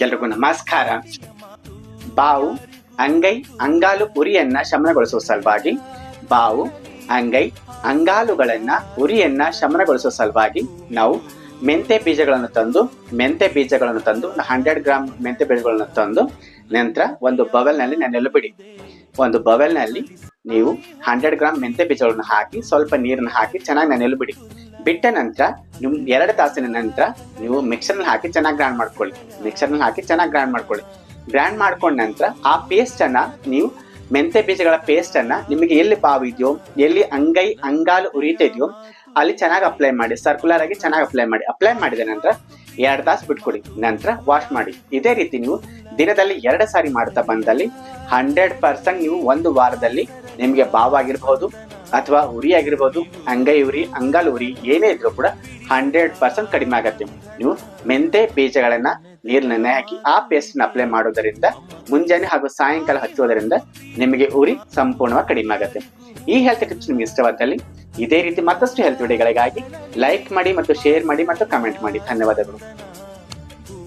ಎಲ್ರಿಗೂ ನಮಸ್ಕಾರ. ಬಾವು, ಅಂಗೈ, ಅಂಗಾಲು ಉರಿಯನ್ನ ಶಮನಗೊಳಿಸುವ ಸಲುವಾಗಿ, ಬಾವು, ಅಂಗೈ, ಅಂಗಾಲುಗಳನ್ನ ಉರಿಯನ್ನ ಶಮನಗೊಳಿಸುವ ಸಲುವಾಗಿ ನಾವು ಮೆಂತೆ ಬೀಜಗಳನ್ನು ತಂದು, ಮೆಂತೆ ಬೀಜಗಳನ್ನು ತಂದು ಹಂಡ್ರೆಡ್ ಗ್ರಾಮ್ ಮೆಂತೆ ಬೀಜಗಳನ್ನು ತಂದು, ನಂತರ ಒಂದು ಬವೆಲ್ನಲ್ಲಿ ನೆನೆಯಲು ಬಿಡಿ. ಒಂದು ಬವೆಲ್ನಲ್ಲಿ ನೀವು ಹಂಡ್ರೆಡ್ ಗ್ರಾಮ್ ಮೆಂತೆ ಬೀಜಗಳನ್ನು ಹಾಕಿ ಸ್ವಲ್ಪ ನೀರನ್ನು ಹಾಕಿ ಚೆನ್ನಾಗಿ ನೆನೆಯಲು ಬಿಡಿ. ಬಿಟ್ಟ ನಂತರ ನಿಮ್ ಎರಡು ತಾಸಿನ ನಂತರ ನೀವು ಮಿಕ್ಸರ್ನಲ್ಲಿ ಹಾಕಿ ಚೆನ್ನಾಗಿ ಗ್ರೈಂಡ್ ಮಾಡ್ಕೊಳ್ಳಿ. ಮಿಕ್ಸರ್ನಲ್ಲಿ ಹಾಕಿ ಚೆನ್ನಾಗಿ ಗ್ರೈಂಡ್ ಮಾಡ್ಕೊಳ್ಳಿ. ಗ್ರೈಂಡ್ ಮಾಡ್ಕೊಂಡ ನಂತರ ಆ ಪೇಸ್ಟ್ ಅನ್ನ ನೀವು ಮೆಂತೆ ಬೀಜಗಳ ಪೇಸ್ಟ್ ಅನ್ನ ನಿಮಗೆ ಎಲ್ಲಿ ಬಾವು ಇದೆಯೋ, ಎಲ್ಲಿ ಅಂಗೈ ಅಂಗಾಲು ಉರಿತಾ ಇದೆಯೋ ಅಲ್ಲಿ ಚೆನ್ನಾಗಿ ಅಪ್ಲೈ ಮಾಡಿ ಸರ್ಕ್ಯುಲರ್ ಆಗಿ ಚೆನ್ನಾಗಿ ಅಪ್ಲೈ ಮಾಡಿ. ಅಪ್ಲೈ ಮಾಡಿದ ನಂತರ ಎರಡು ತಾಸು ಬಿಟ್ಕೊಡಿ. ನಂತರ ವಾಶ್ ಮಾಡಿ. ಇದೇ ರೀತಿ ನೀವು ದಿನದಲ್ಲಿ ಎರಡು ಸಾರಿ ಮಾಡ್ತಾ ಬಂದಲ್ಲಿ ಹಂಡ್ರೆಡ್ ಪರ್ಸೆಂಟ್ ನೀವು ಒಂದು ವಾರದಲ್ಲಿ ನಿಮಗೆ ಆಗಿರ್ಬೋದು ಅಥವಾ ಉರಿ ಆಗಿರ್ಬೋದು ಅಂಗೈ ಉರಿ, ಅಂಗಲ್ ಉರಿ, ಏನೇ ಇದ್ರೂ ಕೂಡ ಹಂಡ್ರೆಡ್ ಪರ್ಸೆಂಟ್ ಕಡಿಮೆ ಆಗತ್ತೆ. ನೀವು ಮೆಂತೆ ಬೀಜಗಳನ್ನ ನೀರು ನೆನೆ ಹಾಕಿ ಆ ಪೇಸ್ಟ್ ಅಪ್ಲೈ ಮಾಡೋದರಿಂದ, ಮುಂಜಾನೆ ಹಾಗೂ ಸಾಯಂಕಾಲ ಹಚ್ಚುವುದರಿಂದ ನಿಮಗೆ ಉರಿ ಸಂಪೂರ್ಣವಾಗಿ ಕಡಿಮೆ ಆಗುತ್ತೆ. ಈ ಹೆಲ್ತ್ ಟಿಪ್ಸ್ ನಿಮ್ಗೆ ಇಷ್ಟವಾದಲ್ಲಿ ಇದೇ ರೀತಿ ಮತ್ತಷ್ಟು ಹೆಲ್ತ್ ವಿಡಿಯೋಗಳಿಗಾಗಿ ಲೈಕ್ ಮಾಡಿ ಮತ್ತು ಶೇರ್ ಮಾಡಿ ಮತ್ತು ಕಮೆಂಟ್ ಮಾಡಿ. ಧನ್ಯವಾದಗಳು.